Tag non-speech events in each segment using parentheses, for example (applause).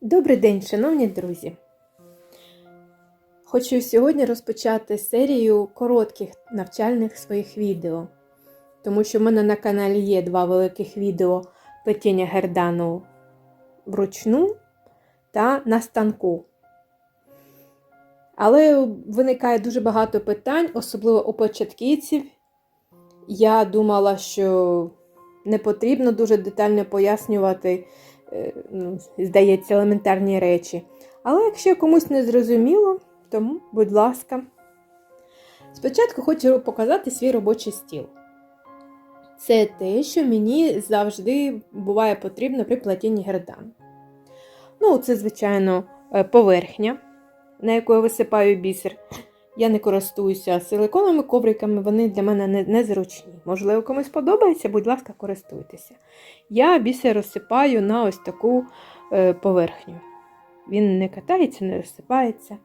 Добрий день, шановні друзі! Хочу сьогодні розпочати серію коротких навчальних своїх відео, тому що в мене на каналі є два великих відео плетіння гердану вручну та на станку. Але виникає дуже багато питань, особливо у початківців. Я думала, що не потрібно дуже детально пояснювати е, ну, здається, елементарні речі. Але якщо комусь не зрозуміло, тому, будь ласка. Спочатку хочу показати свій робочий стіл. Це те, що мені завжди буває потрібно при плетінні гердан. Ну, це, звичайно, е, поверхня, на яку я висипаю бісер. Я не користуюся силиконовими ковриками, вони для мене не- незручні. Можливо, комусь подобається, будь ласка, користуйтеся. Я бісер розсипаю на ось таку е, поверхню. Він не катається, не розсипається.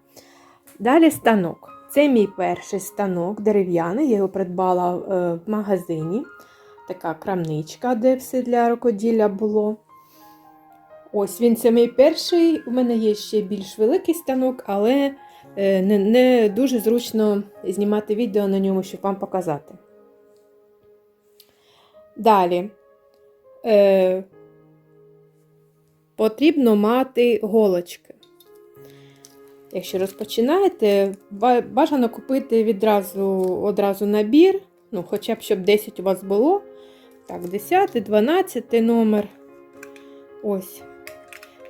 Далі станок. Це мій перший станок дерев'яний. Я його придбала е, в магазині. Така крамничка, де все для рукоділля було. Ось він мій перший. У мене є ще більш великий станок, але е, не, не дуже зручно знімати відео на ньому, щоб вам показати. Далі. Е, потрібно мати голочки. Якщо розпочинаєте, бажано купити відразу одразу набір, ну, хоча б щоб 10 у вас було. Так, 10, 12 номер. Ось.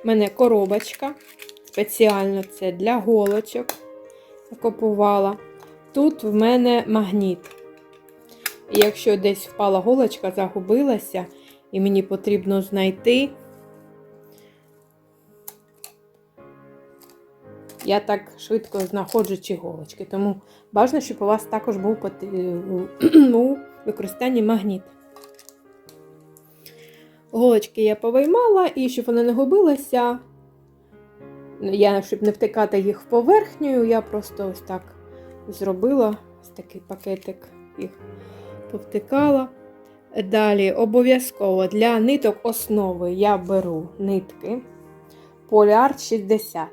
У мене коробочка. Спеціально це для голочок. Купувала. Тут в мене магніт. І якщо десь впала голочка, загубилася, і мені потрібно знайти. Я так швидко знаходжу ці голочки, тому бажано, щоб у вас також був (clears throat) у використанні магніт. Голочки я повиймала, і щоб вони не губилися, я, щоб не втикати їх в поверхню, я просто ось так зробила ось такий пакетик їх повтикала. Далі обов'язково для ниток основи я беру нитки Polyart 60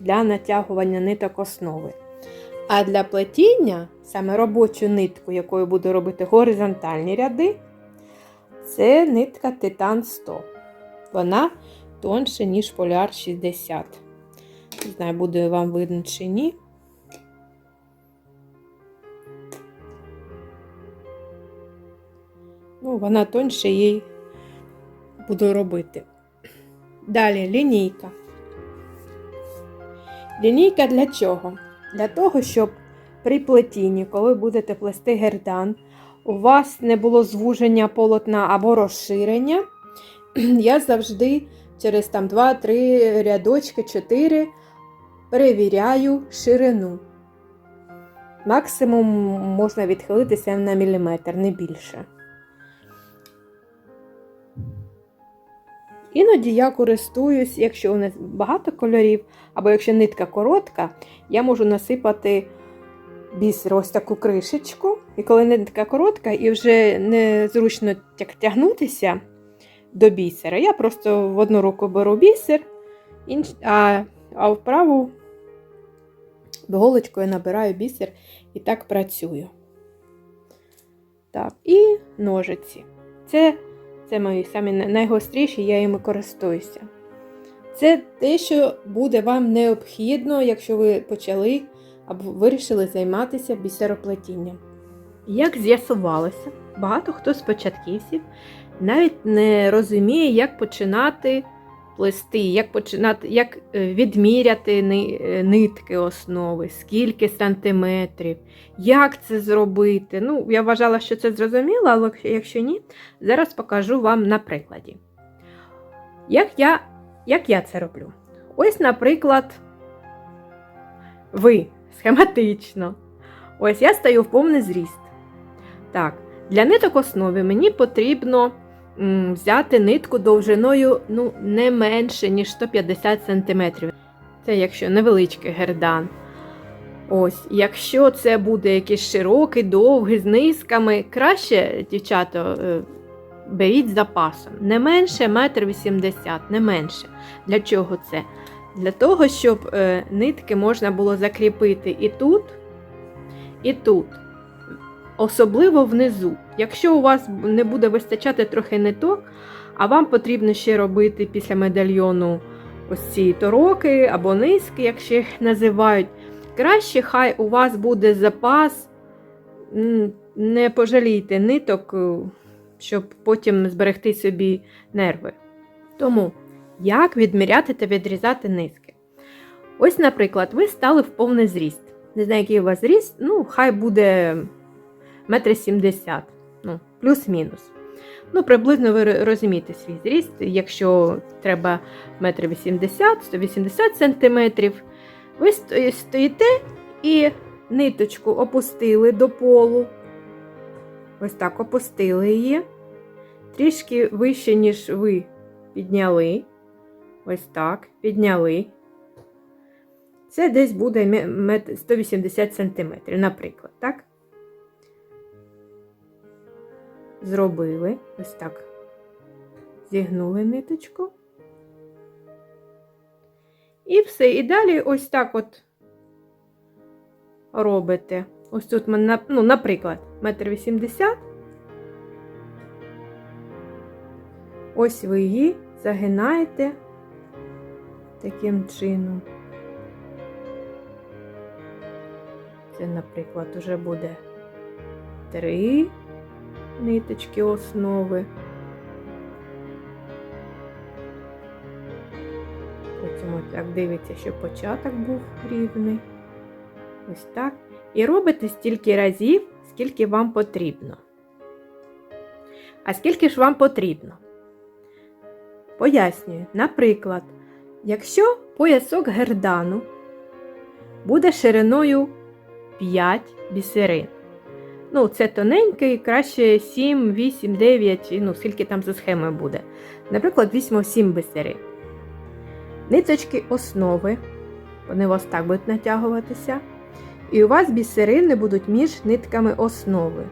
для натягування ниток основи. А для плетіння, саме робочу нитку, якою буду робити горизонтальні ряди, це нитка Титан 100. Вона тонше, ніж Поляр 60. Не знаю, буде вам видно чи ні. Ну, вона тонше їй буду робити. Далі лінійка. Лінійка для чого? Для того, щоб при плетінні, коли будете плести гердан, у вас не було звуження полотна або розширення. (clears throat) Я завжди через там 2-3 рядочки, 4 перевіряю ширину. Максимум можна відхилитися на міліметр, не більше. Іноді я користуюсь, якщо у нас багато кольорів, або якщо нитка коротка, я можу насипати бісер ось таку кришечку. І коли нитка коротка і вже незручно тягнутися до бісера, я просто в одну руку беру бісер, а, а в праву голочкою набираю бісер і так працюю. Так, і ножиці. Це це мої самі найгостріші, я їми користуюся. Це те, що буде вам необхідно, якщо ви почали або вирішили займатися бісероплетінням. Як з'ясувалося, багато хто з початківців навіть не розуміє, як починати плести, як починати, як е, відміряти е, нитки основи, скільки сантиметрів, як це зробити. Ну, я вважала, що це зрозуміло, але якщо ні, зараз покажу вам на прикладі. Як я, як я це роблю? Ось, наприклад, ви схематично. Ось я стаю в повний зріст. Так, для ниток основи мені потрібно взяти нитку довжиною ну, не менше, ніж 150 см. Це якщо невеличкий гердан. Ось, якщо це буде якийсь широкий, довгий, з низками, краще, дівчата, е, беріть запасом. Не менше 1,80 м, не менше. Для чого це? Для того, щоб е, нитки можна було закріпити і тут, і тут. Особливо внизу. Якщо у вас не буде вистачати трохи ниток, а вам потрібно ще робити після медальйону ось ці тороки або низки, якщо їх називають, краще хай у вас буде запас, не пожалійте ниток, е, щоб потім зберегти собі нерви. Тому, як відміряти та відрізати низки? Ось, наприклад, ви стали в повний зріст. Не знаю, який у вас зріст, ну, хай буде метр сімдесят, ну, плюс-мінус. Ну, приблизно ви розумієте свій зріст. Якщо треба 1,80 м, 180 см, ви стоїте і ниточку опустили до полу. Ось так опустили її. Трішки вище, ніж ви підняли. Ось так, підняли. Це десь буде 180 см, наприклад, так? Зробили ось так. Зігнули ниточку. І все. І далі ось так от робите. Ось тут, ну, наприклад, 1,80 м. Ось ви її загинаєте таким чином. Це, наприклад, уже буде три ниточки основи. Потім отак дивиться, щоб початок був рівний. Ось так. І робите стільки разів, скільки вам потрібно. А скільки ж вам потрібно? Пояснюю, наприклад, якщо поясок гердану буде шириною 5 бісерин. Ну, це тоненький, краще 7, 8, 9, ну, скільки там за схемою буде. Наприклад, візьмемо 7 бісерин. Ниточки основи, вони у вас так будуть натягуватися. І у вас бісерини будуть між нитками основи.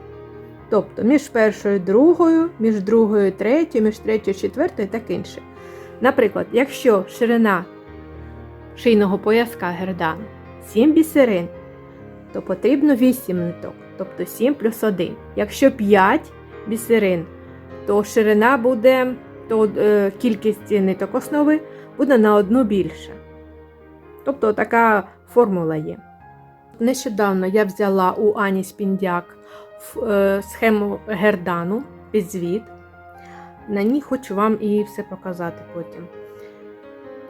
Тобто між першою і другою, між другою і третьою, між третьою четвертою і так інше. Наприклад, якщо ширина шийного пояска гердану 7 бісерин, то потрібно 8 ниток, тобто 7 плюс 1. Якщо 5 бісерин, то ширина буде, то е, кількість ниток основи буде на одну більше. Тобто така формула є. Нещодавно я взяла у Ані Спіндяк е, схему гердану під звіт. На ній хочу вам і все показати потім.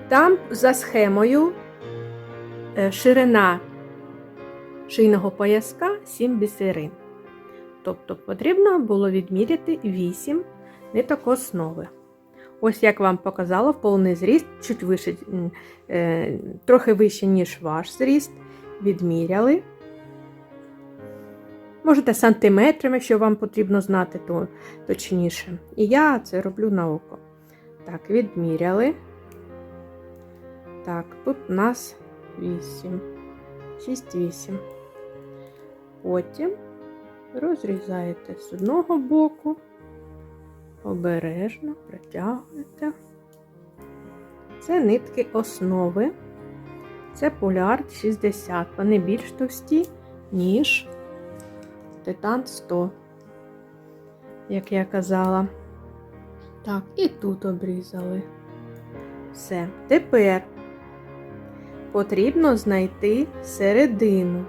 Там за схемою е, ширина шийного пояска 7 бісерин. Тобто потрібно було відміряти 8 ниток основи. Ось як вам показала, повний зріст, чуть вище, е, трохи вище, ніж ваш зріст. Відміряли. Можете сантиметрами, якщо вам потрібно знати, то точніше. І я це роблю на око. Так, відміряли. Так, тут у нас 8. 6-8. Потім розрізаєте з одного боку, обережно протягуєте. Це нитки основи. Це полярд 60. Вони більш товсті, ніж титан 100, як я казала. Так, і тут обрізали. Все. Тепер потрібно знайти середину.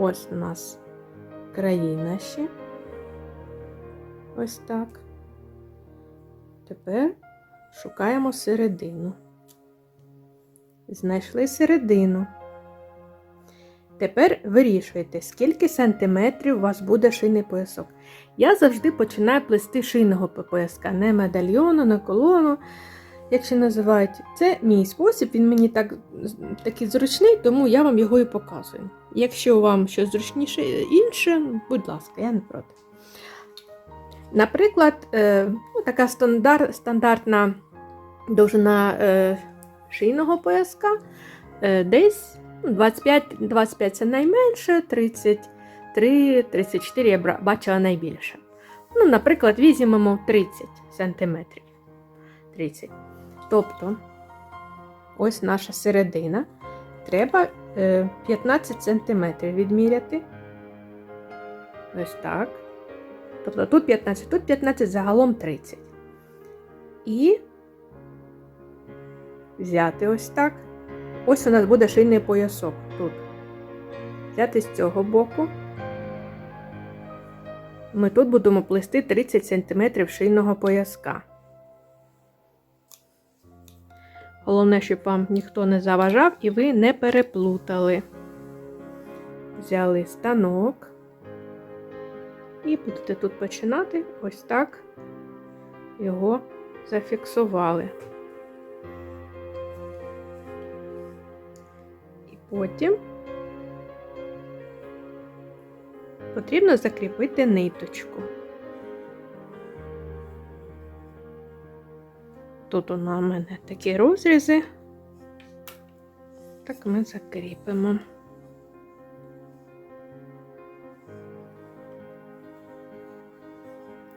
Ось у нас краї наші. Ось так. Тепер шукаємо середину. Знайшли середину. Тепер вирішуєте, скільки сантиметрів у вас буде шийний поясок. Я завжди починаю плести шийного пояска, не медальйону, не колону, як ще називають. Це мій спосіб, він мені так, такий зручний, тому я вам його і показую. Якщо вам щось зручніше інше, будь ласка, я не проти. Наприклад, е, ну, така стандар, стандартна довжина е, шийного пояска. Е, Десь ну, 25, 25 це найменше, 33, 34 я бачила найбільше. Ну, наприклад, візьмемо 30 см. 30. Тобто, ось наша середина. Треба е, 15 см відміряти. Ось так. Тобто тут 15, тут 15, загалом 30. І взяти ось так. Ось у нас буде шийний поясок тут. Взяти з цього боку. Ми тут будемо плести 30 см шийного пояска. Головне, щоб вам ніхто не заважав і ви не переплутали. Взяли станок. І будете тут починати ось так його зафіксували. І потім потрібно закріпити ниточку. Тут у мене такі розрізи, так ми закріпимо.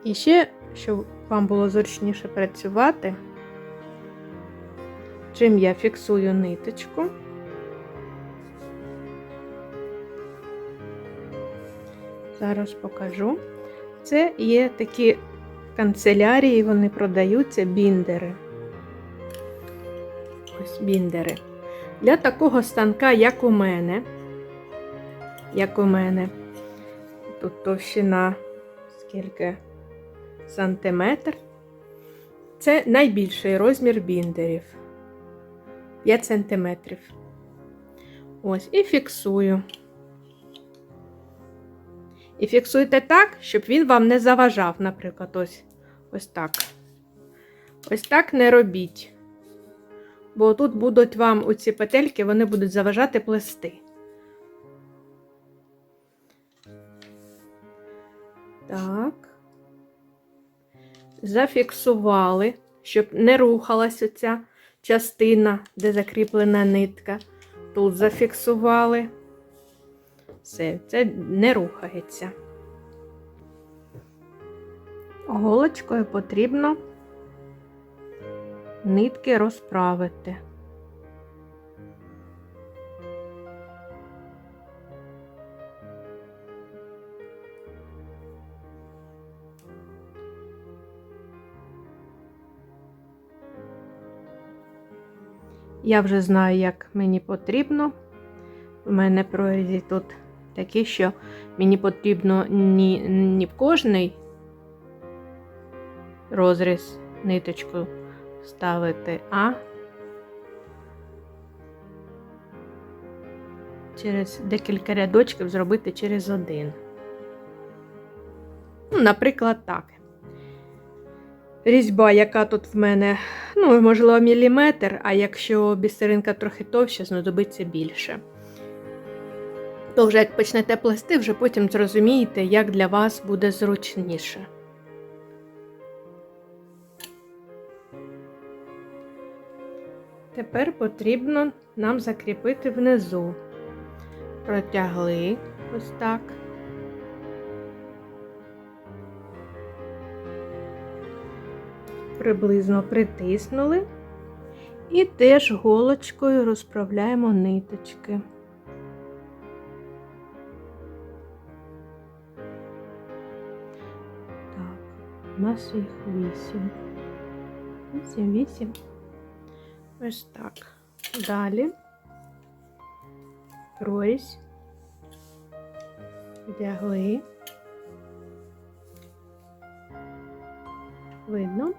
І ще, щоб вам було зручніше працювати, чим я фіксую ниточку. Зараз покажу. Це є такі канцелярії, вони продаються біндери. Ось біндери. Для такого станка, як у мене, як у мене, тут товщина скільки сантиметр. Це найбільший розмір біндерів. 5 сантиметрів. Ось, і фіксую. І фіксуйте так, щоб він вам не заважав, наприклад, ось ось так. Ось так не робіть. Бо тут будуть вам оці петельки, вони будуть заважати плести. Так. Зафіксували, щоб не рухалась оця частина, де закріплена нитка. Тут зафіксували. Все, це не рухається. Голочкою потрібно нитки розправити. Я вже знаю, як мені потрібно. У мене прорізі тут такі, що мені потрібно не, не в кожний розріз ниточку ставити, а через декілька рядочків зробити через один. Ну, наприклад, так. Різьба, яка тут в мене, ну, можливо, міліметр, а якщо бісеринка трохи товща, знадобиться більше. То вже як почнете плести, вже потім зрозумієте, як для вас буде зручніше. Тепер потрібно нам закріпити внизу. Протягли ось так. Приблизно притиснули і теж голочкою розправляємо ниточки. Так, у нас їх вісім. Вісім, вісім. Ось так. Далі прорізь, вдягли. Видно.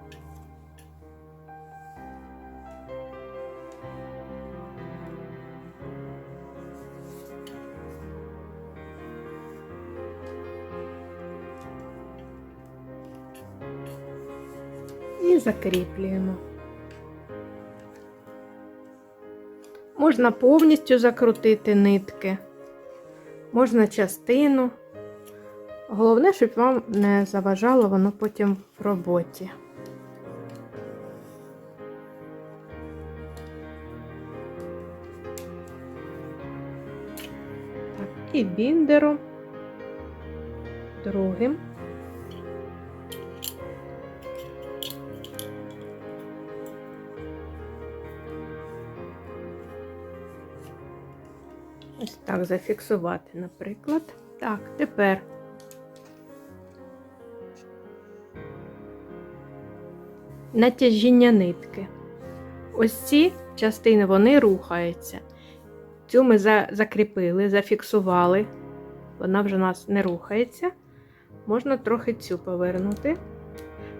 І закріплюємо. Можна повністю закрутити нитки, можна частину. Головне, щоб вам не заважало воно потім в роботі. Так, І біндером другим. Ось так зафіксувати, наприклад. Так, тепер натяжіння нитки. Ось ці частини вони рухаються. Цю ми за- закріпили, зафіксували. Вона вже у нас не рухається. Можна трохи цю повернути.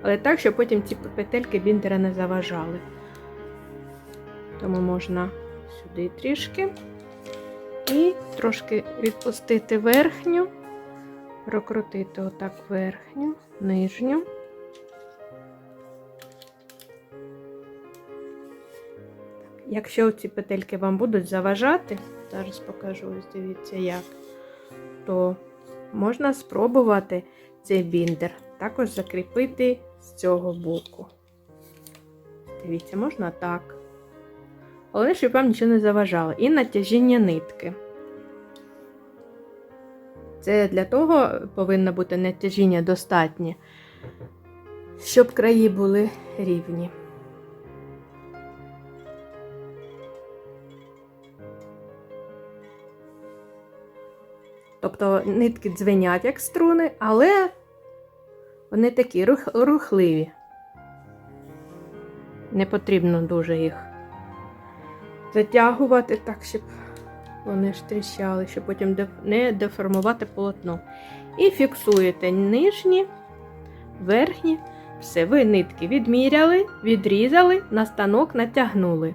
Але так, щоб потім ці петельки біндера не заважали. Тому можна сюди трішки. І трошки відпустити верхню, прокрутити отак верхню, нижню. Якщо ці петельки вам будуть заважати, зараз покажу, дивіться як, то можна спробувати цей біндер також закріпити з цього боку. Дивіться, можна так. Головне, щоб вам нічого не заважало. І натяжіння нитки. Це для того повинно бути натяжіння достатнє, щоб краї були рівні. Тобто нитки дзвенять як струни, але вони такі рух, рухливі. Не потрібно дуже їх затягувати так, щоб вони ж тріщали, щоб потім не деформувати полотно. І фіксуєте нижні, верхні. Все, ви нитки відміряли, відрізали, на станок натягнули.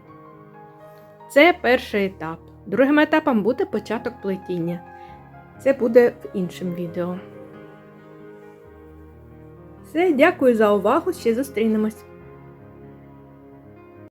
Це перший етап. Другим етапом буде початок плетіння. Це буде в іншому відео. Все, дякую за увагу. Ще зустрінемось.